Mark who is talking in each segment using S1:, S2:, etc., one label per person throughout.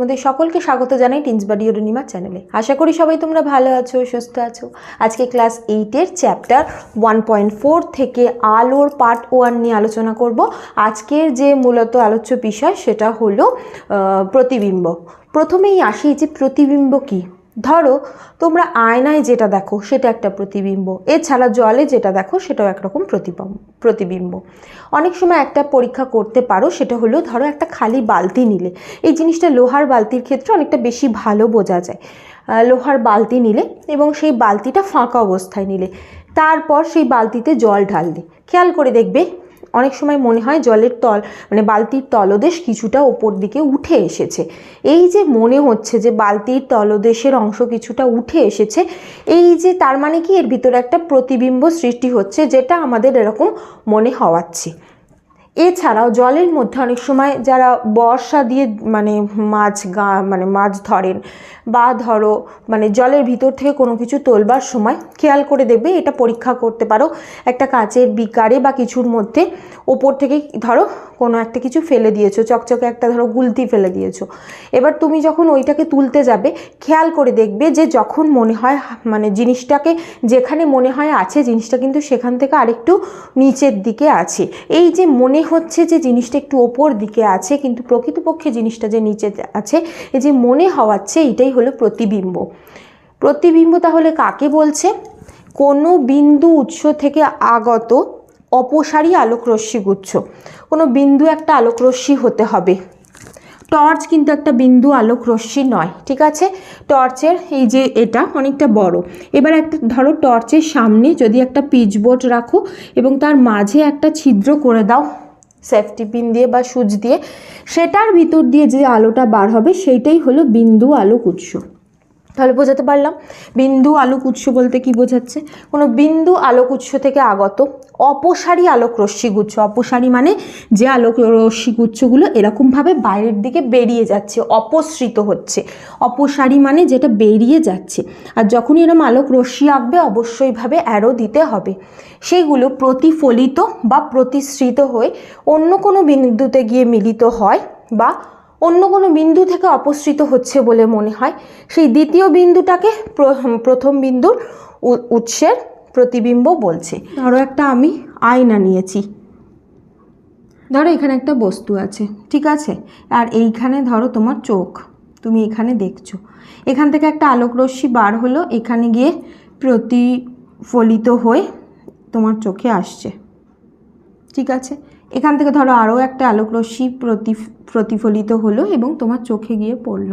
S1: তোমাদের সকলকে স্বাগত জানাই টিন্সবাড়ি অরুণিমা চ্যানেলে। আশা করি সবাই তোমরা ভালো আছো, সুস্থ আছো। আজকে ক্লাস এইটের চ্যাপ্টার ওয়ান পয়েন্ট ফোর থেকে আলোর পার্ট ওয়ান নিয়ে আলোচনা করব। আজকের যে মূলত আলোচ্য বিষয় সেটা হলো প্রতিবিম্ব। প্রথমেই আসি যে প্রতিবিম্ব কী? ধরো, তোমরা আয়নায় যেটা দেখো, সেটা একটা প্রতিবিম্ব। এছাড়া জলে যেটা দেখো, সেটাও একরকম প্রতিবিম্ব প্রতিবিম্ব। অনেক সময় একটা পরীক্ষা করতে পারো, সেটা হলো ধরো একটা খালি বালতি নিলে। এই জিনিসটা লোহার বালতির ক্ষেত্রে অনেকটা বেশি ভালো বোঝা যায়। লোহার বালতি নিলে এবং সেই বালতিটা ফাঁকা অবস্থায় নিলে। তারপর সেই বালতিতে জল ঢাললে। খেয়াল করে দেখবে অনেক সময় মনে হয় জলের তল মানে বালতির তলদেশ কিছুটা ওপর দিকে উঠে এসেছে। এই যে মনে হচ্ছে যে বালতির তলদেশের অংশ কিছুটা উঠে এসেছে, এই যে তার মানে কি এর ভিতরে একটা প্রতিবিম্ব সৃষ্টি হচ্ছে যেটা আমাদের এরকম মনে হওয়াচ্ছে। এছাড়াও জলের মধ্যে অনেক সময় যারা বর্ষা দিয়ে মানে মাছ গা মানে মাছ ধরেন বা ধরো মানে জলের ভিতর থেকে কোনো কিছু তোলবার সময় খেয়াল করে দেখবে এটা পরীক্ষা করতে পারো। একটা কাঁচের বিকারে বা কিছুর মধ্যে ওপর থেকে ধরো কোনো একটা কিছু ফেলে দিয়েছ, চকচকে একটা ধরো গুলতি ফেলে দিয়েছ। এবার তুমি যখন ওইটাকে তুলতে যাবে, খেয়াল করে দেখবে যে যখন মনে হয় মানে জিনিসটাকে যেখানে মনে হয় আছে, জিনিসটা কিন্তু সেখান থেকে আরেকটু নিচের দিকে আছে। এই যে মনে হচ্ছে যে জিনিসটা একটু ওপর দিকে আছে, কিন্তু প্রকৃতপক্ষে জিনিসটা যে নিচে আছে, এই যে মনে হওয়াচ্ছে, এটাই হলো প্রতিবিম্ব। প্রতিবিম্ব তাহলে কাকে বলছে? কোনো বিন্দু উৎস থেকে আগত অপসারী আলোকরশ্মি গুচ্ছ। কোনো বিন্দু একটা আলোকরশ্মি হতে হবে। টর্চ কিন্তু একটা বিন্দু আলোক রশ্মি নয়, ঠিক আছে? টর্চের এই যে এটা অনেকটা বড়। এবার একটা, ধরো টর্চের সামনে যদি একটা পিচবোর্ড রাখো এবং তার মাঝে একটা ছিদ্র করে দাও। সেফটি পিন দিয়ে বা সুচ দিয়ে, সেটার ভিতর দিয়ে যে আলোটা বার হবে, সেইটাই হলো বিন্দু আলোক উৎস। তাহলে বোঝাতে পারলাম। বিন্দু আলোক উৎস বলতে কি বোঝাচ্ছে? কোনো বিন্দু আলোক উৎস থেকে আগত অপসারী আলোক রশ্মিগুচ্ছ অপসারী মানে যে আলোক রশ্মিগুচ্ছগুলো এরকমভাবে বাইরের দিকে বেরিয়ে যাচ্ছে, অপসৃত হচ্ছে। অপসারী মানে যেটা বেরিয়ে যাচ্ছে। আর যখনই এরকম আলোক রশ্মি আঁকবে, অবশ্যইভাবে অ্যারো দিতে হবে। সেইগুলো প্রতিফলিত বা প্রতিসৃত হয়ে অন্য কোনো বিন্দুতে গিয়ে মিলিত হয় বা অন্য কোনো বিন্দু থেকে অপসৃত হচ্ছে বলে মনে হয়। সেই দ্বিতীয় বিন্দুটাকে প্র- প্রথম বিন্দুর উৎসের প্রতিবিম্ব বলছে। ধরো একটা আমি আয়না নিয়েছি। ধরো এখানে একটা বস্তু আছে, ঠিক আছে? আর এইখানে ধরো তোমার চোখ, তুমি এখানে দেখছ। এখান থেকে একটা আলোক রশ্মি বার হলো, এখানে গিয়ে প্রতিফলিত হয়ে তোমার চোখে আসছে। ঠিক আছে? এখান থেকে ধরো আরও একটা আলোক রশ্মি প্রতি প্রতিফলিত হলো এবং তোমার চোখে গিয়ে পড়ল।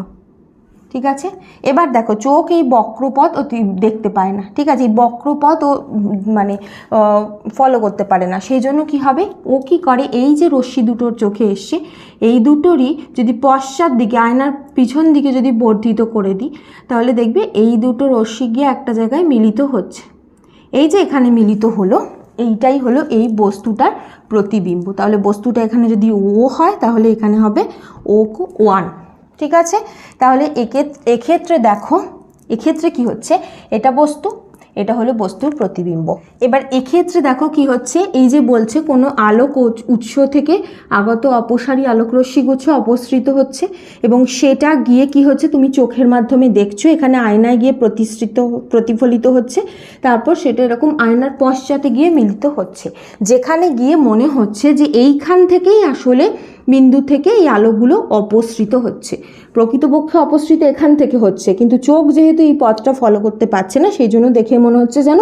S1: ঠিক আছে? এবার দেখো, চোখ এই বক্রপথ ও দেখতে পায় না। ঠিক আছে? এই বক্রপথ ও মানে ফলো করতে পারে না। সেই জন্য কী হবে? ও কী করে? এই যে রশ্মি দুটোর চোখে এসছে, এই দুটোরই যদি পশ্চাৎ দিকে, আয়নার পিছন দিকে যদি বর্ধিত করে দিই, তাহলে দেখবে এই দুটো রশ্মি গিয়ে একটা জায়গায় মিলিত হচ্ছে। এই যে এখানে মিলিত হলো এইটাই হলো এই বস্তুটার প্রতিবিম্ব। তাহলে বস্তুটা এখানে যদি ও হয়, তাহলে এখানে হবে ও ওয়ান। ঠিক আছে? তাহলে একে- এক্ষেত্রে দেখো, এক্ষেত্রে কি হচ্ছে? এটা বস্তু এটা হলো বস্তুর প্রতিবিম্ব। এবার এক্ষেত্রে দেখো কি হচ্ছে, এই যে বলছে কোনো আলোক উৎস থেকে আগত অপসারী আলোক রশ্মিগুচ্ছ অপসৃত হচ্ছে এবং সেটা গিয়ে কি হচ্ছে, তুমি চোখের মাধ্যমে দেখছ, এখানে আয়নায় গিয়ে প্রতিসৃত, প্রতিফলিত হচ্ছে, তারপর সেটা এরকম আয়নার পশ্চাতে গিয়ে মিলিত হচ্ছে। যেখানে গিয়ে মনে হচ্ছে যে এইখান থেকেই আসলে বিন্দু থেকে এই আলোগুলো অপসৃত হচ্ছে। প্রকৃতপক্ষে অপসৃত এখান থেকে হচ্ছে, কিন্তু চোখ যেহেতু এই পথটা ফলো করতে পারছে না, সেই জন্য দেখে মনে হচ্ছে যেন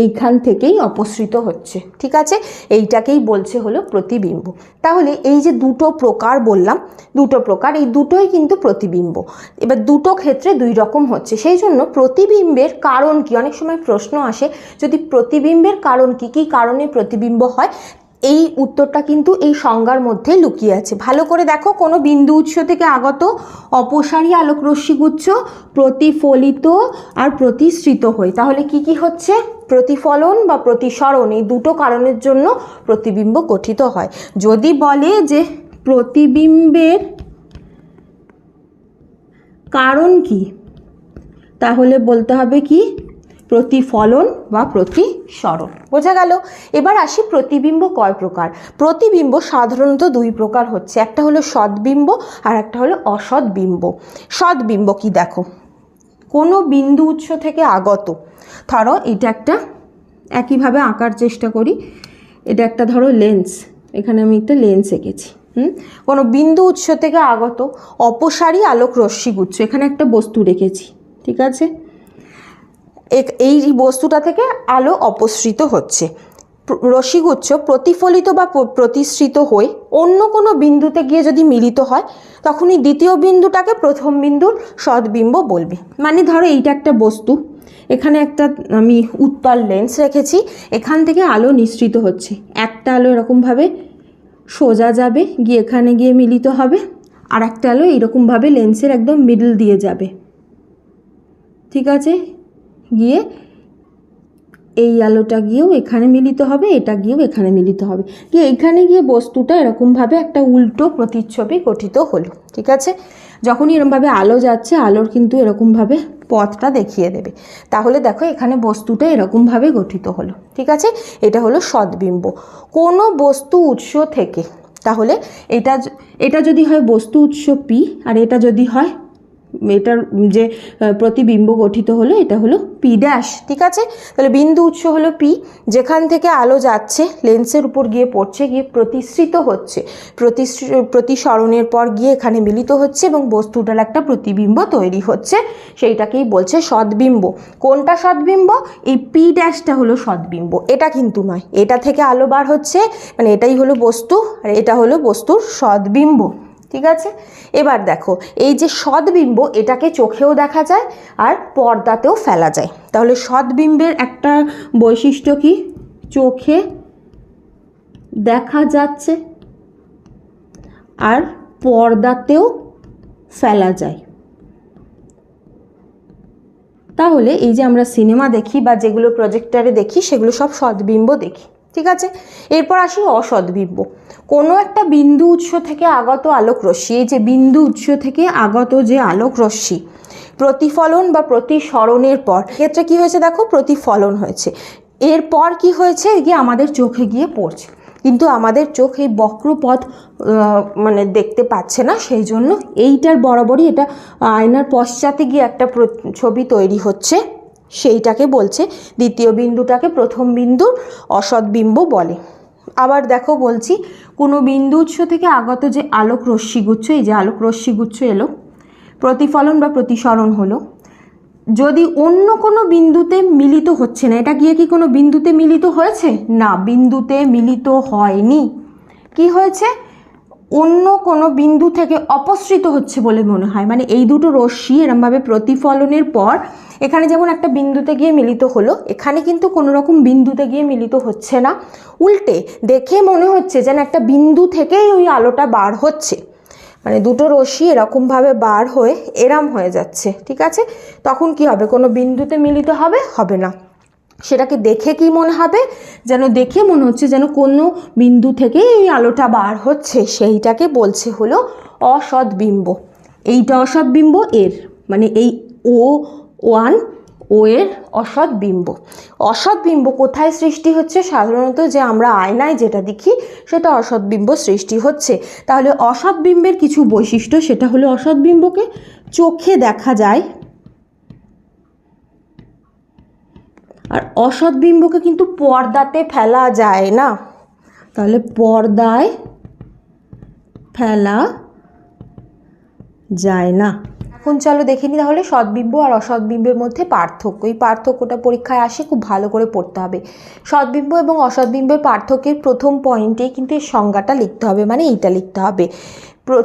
S1: এইখান থেকেই অপসৃত হচ্ছে। ঠিক আছে? এইটাকেই বলছে হলো প্রতিবিম্ব। তাহলে এই যে দুটো প্রকার বললাম, দুটো প্রকার, এই দুটোই কিন্তু প্রতিবিম্ব। এবার দুটো ক্ষেত্রে দুই রকম হচ্ছে। সেই জন্য প্রতিবিম্বের কারণ কি? অনেক সময় প্রশ্ন আসে, যদি প্রতিবিম্বের কারণ কি? কি কারণে প্রতিবিম্ব হয়? এই উত্তরটা কিন্তু এই সংজ্ঞার মধ্যে লুকিয়ে আছে। ভালো করে দেখো, কোনো বিন্দু উৎস থেকে আগত অপসারী আলোক রশ্মিগুচ্ছ প্রতিফলিত আর প্রতিসৃত হয়ে। তাহলে কি কি হচ্ছে? প্রতিফলন বা প্রতিসরণ এই দুটো কারণের জন্য প্রতিবিম্ব গঠিত হয়। যদি বলে যে প্রতিবিম্বের কারণ কি, তাহলে বলতে হবে কি? প্রতিফলন বা প্রতিসরণ। বোঝা গেল? এবার আসি প্রতিবিম্ব কয় প্রকার? প্রতিবিম্ব সাধারণত দুই প্রকার হচ্ছে। একটা হলো সদ্বিম্ব আর একটা হলো অসৎবিম্ব সদ্বিম্ব কি দেখো? কোনো বিন্দু উৎস থেকে আগত। ধরো, এটা একটা একইভাবে আঁকার চেষ্টা করি। এটা একটা ধরো লেন্স এখানে আমি একটা লেন্স এঁকেছি। হুম? কোনো বিন্দু উৎস থেকে আগত অপসারী আলোক রশ্মিগুচ্ছ এখানে একটা বস্তু রেখেছি। ঠিক আছে? এই বস্তুটা থেকে আলো অপসৃত হচ্ছে। রশ্মিগুচ্ছ প্রতিফলিত বা প- প্রতিসৃত হয়ে অন্য কোনো বিন্দুতে গিয়ে যদি মিলিত হয়, তখনই দ্বিতীয় বিন্দুটাকে প্রথম বিন্দুর সদ্বিম্ব বলবে। মানে ধরো এইটা একটা বস্তু। এখানে একটা আমি উত্তল লেন্স রেখেছি। এখান থেকে আলো নিঃসৃত হচ্ছে। একটা আলো এরকমভাবে সোজা যাবে, গিয়ে এখানে গিয়ে মিলিত হবে। আর একটা আলো এইরকমভাবে লেন্সের একদম মিডল দিয়ে যাবে। ঠিক আছে? গিয়ে এই আলোটা গিয়েও এখানে মিলিত হবে, এটা গিয়েও এখানে মিলিত হবে। গিয়ে এখানে গিয়ে বস্তুটা এরকমভাবে একটা উল্টো প্রতিচ্ছবি গঠিত হলো, ঠিক আছে? যখনই এরকমভাবে আলো যাচ্ছে, আলোর কিন্তু এরকমভাবে পথটা দেখিয়ে দেবে। তাহলে দেখো এখানে বস্তুটা এরকমভাবে গঠিত হলো, ঠিক আছে? এটা হলো সদ্বিম্ব। কোনো বস্তু উৎস থেকে, তাহলে এটা এটা যদি হয় বস্তু উৎস পি আর এটা যদি হয় এটার যে প্রতিবিম্ব গঠিত হলো, এটা হলো পি ড্যাশ ঠিক আছে? তাহলে বিন্দু উৎস হলো পি যেখান থেকে আলো যাচ্ছে, লেন্সের উপর গিয়ে পড়ছে, গিয়ে প্রতিসৃত হচ্ছে। প্রতিসৃ- প্রতিসরণের পর গিয়ে এখানে মিলিত হচ্ছে এবং বস্তুটার একটা প্রতিবিম্ব তৈরি হচ্ছে। সেইটাকেই বলছে সদ্বিম্ব। কোনটা সদ্বিম্ব? এই পি ড্যাশটা হলো সদ্বিম্ব। এটা কিন্তু নয়। এটা থেকে আলো বার হচ্ছে মানে এটাই হলো বস্তু, আর এটা হলো বস্তুর সদ্বিম্ব। ঠিক আছে? এবার দেখো, এই যে সদ্বিম্ব, এটাকে চোখেও দেখা যায় আর পর্দাতেও ফেলা যায়। তাহলে সদ্বিম্বের একটা বৈশিষ্ট্য কি? চোখে দেখা যাচ্ছে আর পর্দাতেও ফেলা যায়। তাহলে এই যে আমরা সিনেমা দেখি বা যেগুলো প্রজেক্টারে দেখি, সেগুলো সব সদ্বিম্ব দেখি। ঠিক আছে? এরপর আসি অসদ্বিম্ব কোনো একটা বিন্দু উৎস থেকে আগত আলোক রশ্মি, এই যে বিন্দু উৎস থেকে আগত যে আলোক রশ্মি, প্রতিফলন বা প্রতিসরণের পর ক্ষেত্রে কি হয়েছে দেখো? প্রতিফলন হয়েছে। এরপর কি হয়েছে? গিয়ে আমাদের চোখে গিয়ে পড়ছে। কিন্তু আমাদের চোখ এই বক্রপথ মানে দেখতে পাচ্ছে না সেই জন্য এইটার বরাবরই এটা আয়নার পশ্চাতে গিয়ে একটা ছবি তৈরি হচ্ছে। সেইটাকে বলছে, দ্বিতীয় বিন্দুটাকে প্রথম বিন্দুর অসৎবিম্ব বলে। আবার দেখো বলছি, কোনো বিন্দু উৎস থেকে আগত যে আলোক রশ্মিগুচ্ছ, এই যে আলোক রশ্মিগুচ্ছ এলো, প্রতিফলন বা প্রতিসরণ হলো। যদি অন্য কোনো বিন্দুতে মিলিত হচ্ছে না, এটা গিয়ে কি কোনো বিন্দুতে মিলিত হয়েছে? না, বিন্দুতে মিলিত হয়নি। কি হয়েছে? অন্য কোনো বিন্দু থেকে অপসৃত হচ্ছে বলে মনে হয়। মানে এই দুটো রশ্মি এরমভাবে প্রতিফলনের পর এখানে যেমন একটা বিন্দুতে গিয়ে মিলিত হলো, এখানে কিন্তু কোনো রকম বিন্দুতে গিয়ে মিলিত হচ্ছে না। উল্টে দেখে মনে হচ্ছে যেন একটা বিন্দু থেকেই ওই আলোটা বার হচ্ছে। মানে দুটো রশ্মি এরকমভাবে বার হয়ে এরাম হয়ে যাচ্ছে, ঠিক আছে? তখন কি হবে? কোনো বিন্দুতে মিলিত হবে? হবে না। সেটাকে দেখে কি মনে হবে? যেন দেখে মনে হচ্ছে যেন কোনো বিন্দু থেকে এই আলোটা বার হচ্ছে। সেইটাকে বলছে হলো অসৎবিম্ব। এইটা অসৎবিম্ব এর মানে এই ও ওয়ান, ও এর অসৎ বিম্ব অসৎ বিম্ব কোথায় সৃষ্টি হচ্ছে? সাধারণত যে আমরা আয়নায় যেটা দেখি, সেটা অসৎ বিম্ব সৃষ্টি হচ্ছে। তাহলে অসৎ বিম্বের কিছু বৈশিষ্ট্য, সেটা হলো অসৎ বিম্বকে চোখে দেখা যায়। আর অসৎ বিম্বকে কিন্তু পর্দাতে ফেলা যায় না। তাহলে পর্দায় ফেলা যায় না। এখন চলো দেখে নিই তাহলে সদ্বিম্ব আর অসৎবিম্বের মধ্যে পার্থক্য। এই পার্থক্যটা পরীক্ষায় আসে, খুব ভালো করে পড়তে হবে। সদ্বিম্ব এবং অসৎবিম্বের পার্থক্যের প্রথম পয়েন্টেই কিন্তু এর সংজ্ঞাটা লিখতে হবে মানে এইটা লিখতে হবে।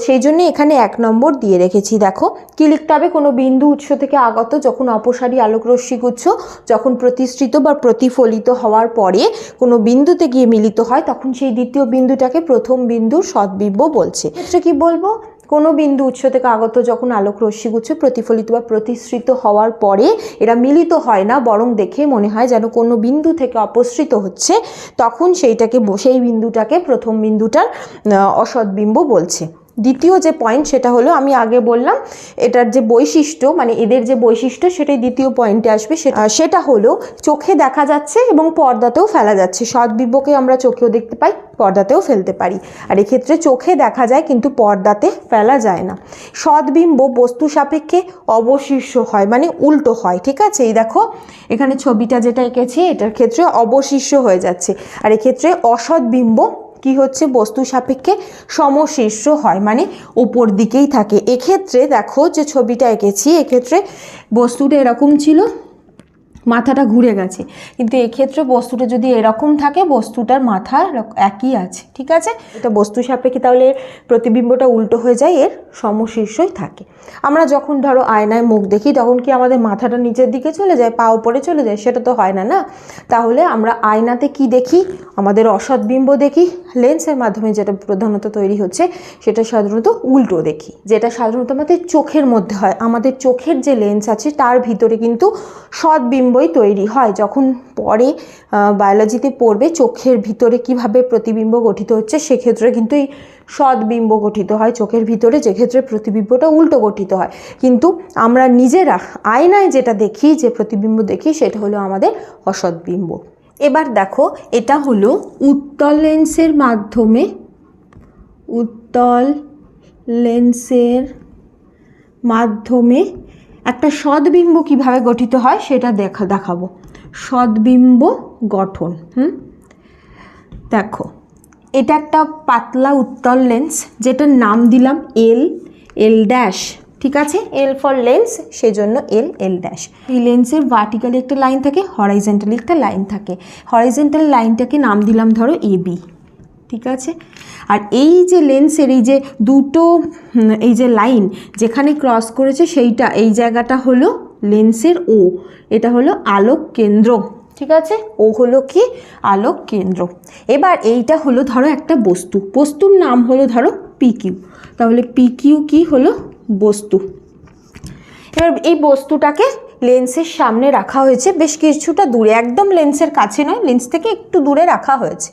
S1: সেই জন্য এখানে এক নম্বর দিয়ে রেখেছি, দেখো। কি লিখতে হবে কোনো বিন্দু উৎস থেকে আগত যখন অপসারী আলোক রশ্মিগুচ্ছ যখন প্রতিষ্ঠিত বা প্রতিফলিত হওয়ার পরে কোনো বিন্দুতে গিয়ে মিলিত হয়, তখন সেই দ্বিতীয় বিন্দুটাকে প্রথম বিন্দুর সদ্বিম্ব বলছে। ক্ষেত্রে কি বলব? কোনো বিন্দু উৎস থেকে আগত যখন আলোক রশ্মিগুচ্ছ প্রতিফলিত বা প্রতিশ্রিত হওয়ার পরে এরা মিলিত হয় না, বরং দেখে মনে হয় যেন কোনো বিন্দু থেকে অপসৃত হচ্ছে, তখন সেইটাকে সেই বিন্দুটাকে প্রথম বিন্দুটার অসৎবিম্ব বলছে। দ্বিতীয় যে পয়েন্ট সেটা হলো, আমি আগে বললাম, এটার যে বৈশিষ্ট্য মানে এদের যে বৈশিষ্ট্য, সেটাই দ্বিতীয় পয়েন্টে আসবে। সেটা সেটা হলো, চোখে দেখা যাচ্ছে এবং পর্দাতেও ফেলা যাচ্ছে। সদ্বিব্যকে আমরা চোখেও দেখতে পাই, পর্দাতেও ফেলতে পারি। আর এক্ষেত্রে চোখে দেখা যায়, কিন্তু পর্দাতে ফেলা যায় না। সদ্বিম্ব বস্তু সাপেক্ষে অবশিষ্য হয় মানে উল্টো হয়, ঠিক আছে? এই দেখো, এখানে ছবিটা যেটা এঁকেছি, এটার ক্ষেত্রে অবশিষ্য হয়ে যাচ্ছে। আর এক্ষেত্রে অসদ্বিম্ব কি হচ্ছে? বস্তু সাপেক্ষে সমশীর্ষ হয় মানে উপর দিকেই থাকে। এক্ষেত্রে দেখো যে ছবিটা এঁকেছি, এক্ষেত্রে বস্তুটা এরকম ছিল। মাথাটা ঘুরে গেছে। কিন্তু এক্ষেত্রে বস্তুটা যদি এরকম থাকে, বস্তুটার মাথা একই আছে, ঠিক আছে? এটা বস্তু সাপেক্ষে তাহলে প্রতিবিম্বটা উল্টো হয়ে যায়, এর সমশীর্ষই থাকে। আমরা যখন ধরো আয়নায় মুখ দেখি, তখন কি আমাদের মাথাটা নিচের দিকে চলে যায়, পা উপরে চলে যায়? সেটা তো হয় না না? তাহলে আমরা আয়নাতে কি দেখি? আমাদের অসৎ বিম্ব দেখি, লেন্সের মাধ্যমে যেটা প্রধানত তৈরি হচ্ছে, সেটা সাধারণত উল্টো দেখি। যেটা সাধারণত আমাদের চোখের মধ্যে হয়। আমাদের চোখের যে লেন্স আছে, তার ভিতরে কিন্তু সদ্বিম্বই তৈরি হয়, যখন পরে বায়োলজিতে পড়বে, চোখের ভিতরে কীভাবে প্রতিবিম্ব গঠিত হচ্ছে, সেক্ষেত্রে কিন্তু এই সদ্বিম্ব গঠিত হয়, চোখের ভিতরে যে ক্ষেত্রে প্রতিবিম্বটা উল্টো গঠিত হয়। কিন্তু আমরা নিজেরা, আয়নায় যেটা দেখি, যে প্রতিবিম্ব দেখি, সেটা হলো আমাদের অসদ্বিম্ব। এবার দেখো, এটা হলো উত্তল লেন্সের মাধ্যমে, উত্তল লেন্সের মাধ্যমে একটা সদ্বিম্ব কীভাবে গঠিত হয় সেটা দেখা দেখাবো। সদ্বিম্ব গঠন, হুম? দেখো, এটা একটা পাতলা উত্তল লেন্স যেটার নাম দিলাম এল এল ড্যাশ ঠিক আছে? এল ফর লেন্স সেজন্য এল এল ড্যাশ এই লেন্সের ভার্টিক্যালি একটা লাইন থাকে হরাইজেন্টালি একটা লাইন থাকে। হরাইজেন্টাল লাইনটাকে নাম দিলাম ধরো এ বি ঠিক আছে? আর এই যে লেন্সের এই যে দুটো এই যে লাইন যেখানে ক্রস করেছে সেইটা, এই জায়গাটা হলো লেন্সের ও এটা হলো আলোক কেন্দ্র, ঠিক আছে? ও হলো কি? আলোক কেন্দ্র। এবার এইটা হলো ধরো একটা বস্তু, বস্তুর নাম হলো ধরো পিকিউ তাহলে পিকিউ কি হলো? বস্তু। এবার এই বস্তুটাকে লেন্সের সামনে রাখা হয়েছে, বেশ কিছুটা দূরে, একদম লেন্সের কাছে নয় লেন্স থেকে একটু দূরে রাখা হয়েছে।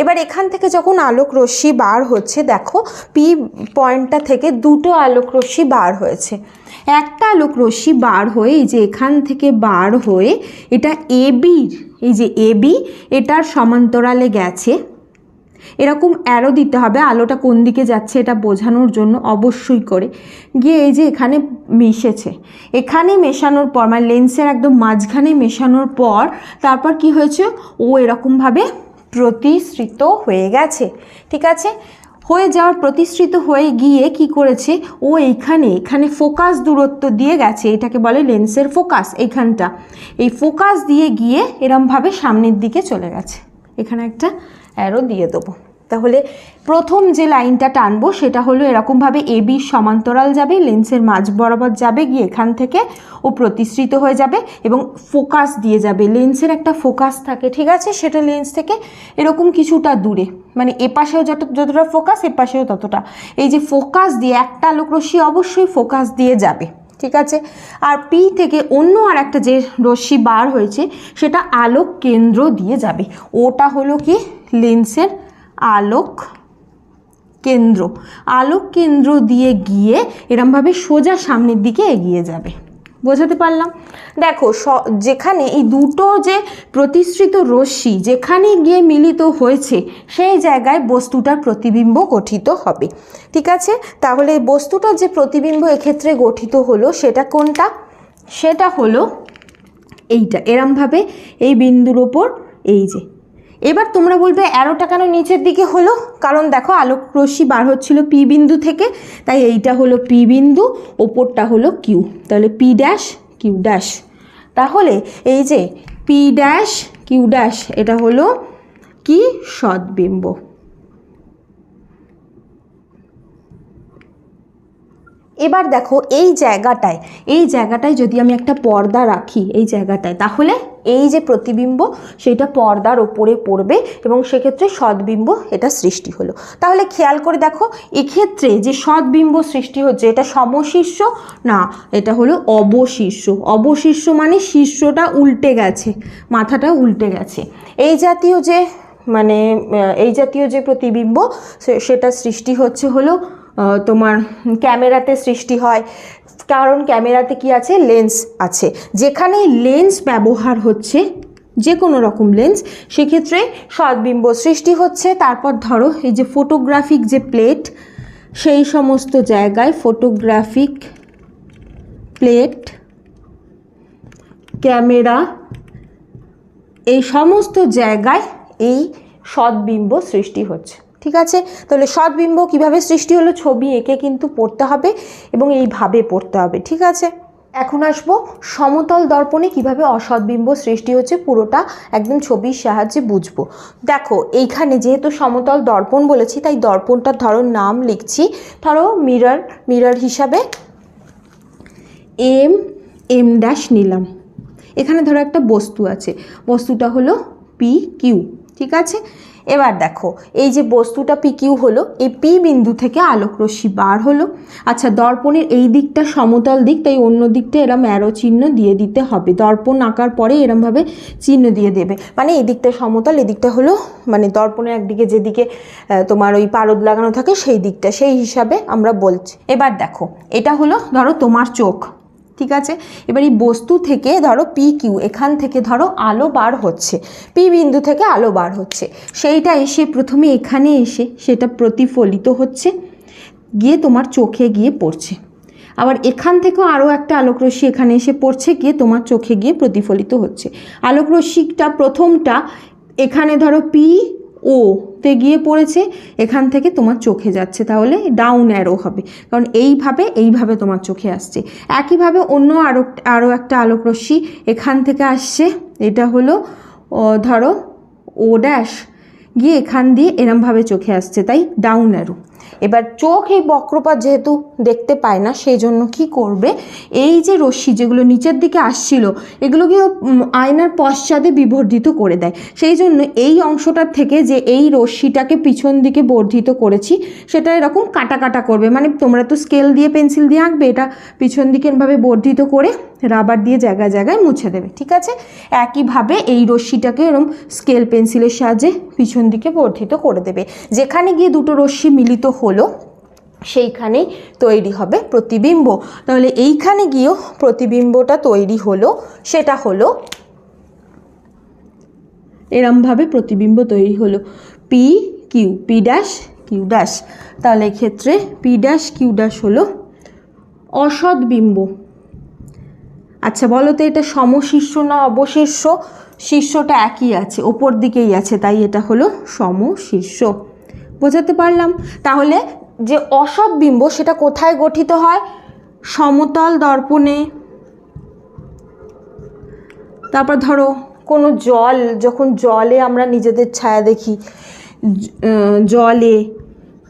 S1: এবার এখান থেকে যখন আলোক রশ্মি বার হচ্ছে, দেখো পি পয়েন্টটা থেকে দুটো আলোক রশ্মি বার হয়েছে। একটা আলোক রশ্মি বার হয়ে, এই যে এখান থেকে বার হয়ে, এটা এবির এই যে এবি এটার সমান্তরালে গেছে। এরকম অ্যারো দিতে হবে, আলোটা কোন দিকে যাচ্ছে এটা বোঝানোর জন্য অবশ্যই করে। গিয়ে এই যে এখানে মিশেছে। এখানে মেশানোর পর মানে লেন্সের একদম মাঝখানে মেশানোর পর, তারপর কি হয়েছে? ও এরকমভাবে প্রতিশ্রিত হয়ে গেছে। ঠিক আছে? হয়ে যাওয়ার প্রতিশ্রিত হয়ে গিয়ে কি করেছে? ও এইখানে, এখানে ফোকাস দূরত্ব দিয়ে গেছে। এটাকে বলে লেন্সের ফোকাস এখানটা। এই ফোকাস দিয়ে গিয়ে এরমভাবে সামনের দিকে চলে গেছে। এখানে একটা অ্যারো দিয়ে দেবো। তাহলে প্রথম যে লাইনটা টানবো সেটা হলো এরকমভাবে এ বি সমান্তরাল যাবে, লেন্সের মাঝ বরাবর যাবে, গিয়ে এখান থেকে ও প্রতিশ্রিত হয়ে যাবে এবং ফোকাস দিয়ে যাবে। লেন্সের একটা ফোকাস থাকে, ঠিক আছে? সেটা লেন্স থেকে এরকম কিছুটা দূরে মানে এ পাশেও যত, যতটা ফোকাস, এ পাশেও ততটা। এই যে ফোকাস দিয়ে একটা আলোকরশ্মি অবশ্যই ফোকাস দিয়ে যাবে, ঠিক আছে? আর পি থেকে অন্য আর একটা যে রশ্মি বার হয়েছে, সেটা আলোক কেন্দ্র দিয়ে যাবে। ওটা হলো কি? লেন্সের আলোক কেন্দ্র। আলোক কেন্দ্র দিয়ে গিয়ে এরমভাবে সোজা সামনের দিকে এগিয়ে যাবে। বোঝাতে পারলাম? দেখো যেখানে এই দুটো যে প্রতিশ্রিত রশ্মি, যেখানে গিয়ে মিলিত হয়েছে, সেই জায়গায় বস্তুটার প্রতিবিম্ব গঠিত হবে। ঠিক আছে? তাহলে বস্তুটার যে প্রতিবিম্ব এক্ষেত্রে গঠিত হলো, সেটা কোনটা? সেটা হলো এইটা। এরমভাবে এই বিন্দুর ওপর এই যে এবার তোমরা বলবে, অ্যারোটা কেন নিচের দিকে হলো? কারণ দেখো, আলোক রশ্মি বার হচ্ছিল পি বিন্দু থেকে, তাই এইটা হলো পি বিন্দু, ওপরটা হলো কিউ তাহলে পি ড্যাশ কিউ ড্যাশ। তাহলে এই যে পি ড্যাশ কিউ ড্যাশ, এটা হলো কি? সদ্বিম্ব এবার দেখো এই জায়গাটায় এই জায়গাটায় যদি আমি একটা পর্দা রাখি, এই জায়গাটায়, তাহলে এই যে প্রতিবিম্ব সেটা পর্দার ওপরে পড়বে এবং সেক্ষেত্রে সদ্বিম্ব এটা সৃষ্টি হলো। তাহলে খেয়াল করে দেখো, এক্ষেত্রে যে সদ্বিম্ব সৃষ্টি হচ্ছে, এটা সমশীর্ষ? না, এটা হলো অবশীর্ষ। অবশীর্ষ মানে শীর্ষটা উল্টে গেছে, মাথাটা উল্টে গেছে। এই জাতীয় যে মানে এই জাতীয় যে প্রতিবিম্ব সেটা সৃষ্টি হচ্ছে হলো তোমার ক্যামেরাতে সৃষ্টি হয়। কারণ ক্যামেরাতে কি আছে? লেন্স আছে। যেখানে লেন্স ব্যবহার হচ্ছে যে কোনো রকম লেন্স, সেক্ষেত্রে সদ্বিম্ব সৃষ্টি হচ্ছে। তারপর ধরো, এই যে ফটোগ্রাফিক যে প্লেট সেই সমস্ত জায়গায় ফটোগ্রাফিক প্লেট ক্যামেরা, এই সমস্ত জায়গায় এই সদ্বিম্ব সৃষ্টি হচ্ছে। ঠিক আছে? তাহলে সদ্বিম্ব কীভাবে সৃষ্টি হলো? ছবি এঁকে কিন্তু পড়তে হবে এবং এইভাবে পড়তে হবে, ঠিক আছে? এখন আসব সমতল দর্পণে কীভাবে অসদ্বিম্ব সৃষ্টি হচ্ছে পুরোটা একদম ছবির সাহায্যে বুঝব। দেখো, এইখানে যেহেতু সমতল দর্পণ বলেছি, তাই দর্পণটার ধরো নাম লিখছি। ধরো মিরর মিরর হিসাবে এম এম ড্যাশ নিলাম। এখানে ধরো একটা বস্তু আছে। বস্তুটা হলো পি কিউ, ঠিক আছে? এবার দেখো, এই যে বস্তুটা পিকিউ হলো, এই পি বিন্দু থেকে আলোকরশ্মি বার হলো। আচ্ছা দর্পণের এই দিকটা সমতল দিক, তাই অন্য দিকটা এরম অ্যারো চিহ্ন দিয়ে দিতে হবে। দর্পণ আঁকার পরে এরমভাবে চিহ্ন দিয়ে দেবে। মানে এই দিকটা সমতল এদিকটা হলো মানে দর্পণের একদিকে যেদিকে তোমার ওই পারদ লাগানো থাকে, সেই দিকটা, সেই হিসাবে আমরা বলছি। এবার দেখো, এটা হলো, ধরো তোমার চোখ। ঠিক আছে? এবার এই বস্তু থেকে ধরো পি কিউ এখান থেকে ধরো আলো বার হচ্ছে। পি বিন্দু থেকে আলো বার হচ্ছে। সেইটা এসে প্রথমে এখানে এসে সেটা প্রতিফলিত হচ্ছে, গিয়ে তোমার চোখে গিয়ে পড়ছে। আবার এখান থেকেও আরও একটা আলোকরশ্মি এখানে এসে পড়ছে, গিয়ে তোমার চোখে গিয়ে প্রতিফলিত হচ্ছে। আলোকরশ্মিটা প্রথমটা এখানে ধরো পি ও তে গিয়ে পড়েছে, এখান থেকে তোমার চোখে যাচ্ছে, তাহলে ডাউন অ্যারো হবে। কারণ এইভাবে এইভাবে তোমার চোখে আসছে। একইভাবে অন্য আরও আরও একটা আলোকরশ্মি এখান থেকে আসছে, এটা হলো ধরো, ও ড্যাশ গিয়ে এখান দিয়ে এরমভাবে চোখে আসছে, তাই ডাউন অ্যারো এবার চোখ এই বক্রপাত যেহেতু দেখতে পায় না, সেই জন্য কি করবে? এই যে রশ্মি যেগুলো নিচের দিকে আসছিল এগুলোকে আয়নার পশ্চাদে বিবর্ধিত করে দেয়। সেই জন্য এই অংশটার থেকে যে এই রশ্মিটাকে পিছন দিকে বর্ধিত করেছি, সেটা এরকম কাটা কাটা করবে। মানে তোমরা তো স্কেল দিয়ে পেন্সিল দিয়ে আঁকবে, এটা পিছন দিকে এভাবে বর্ধিত করে রাবার দিয়ে জায়গায় জায়গায় মুছে দেবে, ঠিক আছে? একইভাবে এই রশ্মিটাকে এরকম স্কেল পেন্সিলের সাহায্যে পিছন দিকে বর্ধিত করে দেবে। যেখানে গিয়ে দুটো রশ্মি মিলিত হলো সেইখানেই তৈরি হবে প্রতিবিম্ব। তাহলে এইখানে গিয়েও প্রতিবিম্বটা তৈরি হলো, সেটা হলো এরমভাবে প্রতিবিম্ব তৈরি হলো। P Q P dash Q dash তাহলে এক্ষেত্রে পি ড্যাশ কিউ ড্যাশ হলো অসৎ বিম্ব আচ্ছা বলো তো এটা সমশীর্ষ না অবশীর্ষ? শীর্ষটা একই আছে, ওপর দিকেই আছে, তাই এটা হলো সমশীর্ষ। বোঝাতে পারলাম। তাহলে যে অসৎ বিম্ব সেটা কোথায় গঠিত হয়? সমতল দর্পণে। তারপর ধরো, কোনো জল, যখন জলে আমরা নিজেদের ছায়া দেখি জলে,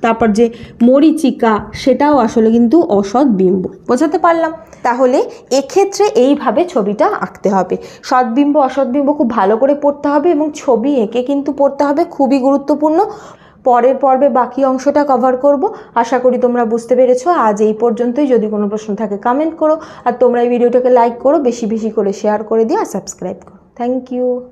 S1: তারপর যে মরিচিকা, সেটাও আসলে কিন্তু অসৎ বিম্ব। বোঝাতে পারলাম? তাহলে এক্ষেত্রে এইভাবে ছবিটা আঁকতে হবে। সৎবিম্ব অসৎবিম্ব খুব ভালো করে পড়তে হবে এবং ছবি এঁকে কিন্তু পড়তে হবে। খুবই গুরুত্বপূর্ণ। পরের পর্বে বাকি অংশটা কভার করব। আশা করি তোমরা বুঝতে পেরেছ। আজ এই পর্যন্তই। যদি কোনো প্রশ্ন থাকে কমেন্ট করো। আর তোমরা এই ভিডিওটাকে লাইক করো, বেশি বেশি করে শেয়ার করে দিও আর সাবস্ক্রাইব করো। Thank you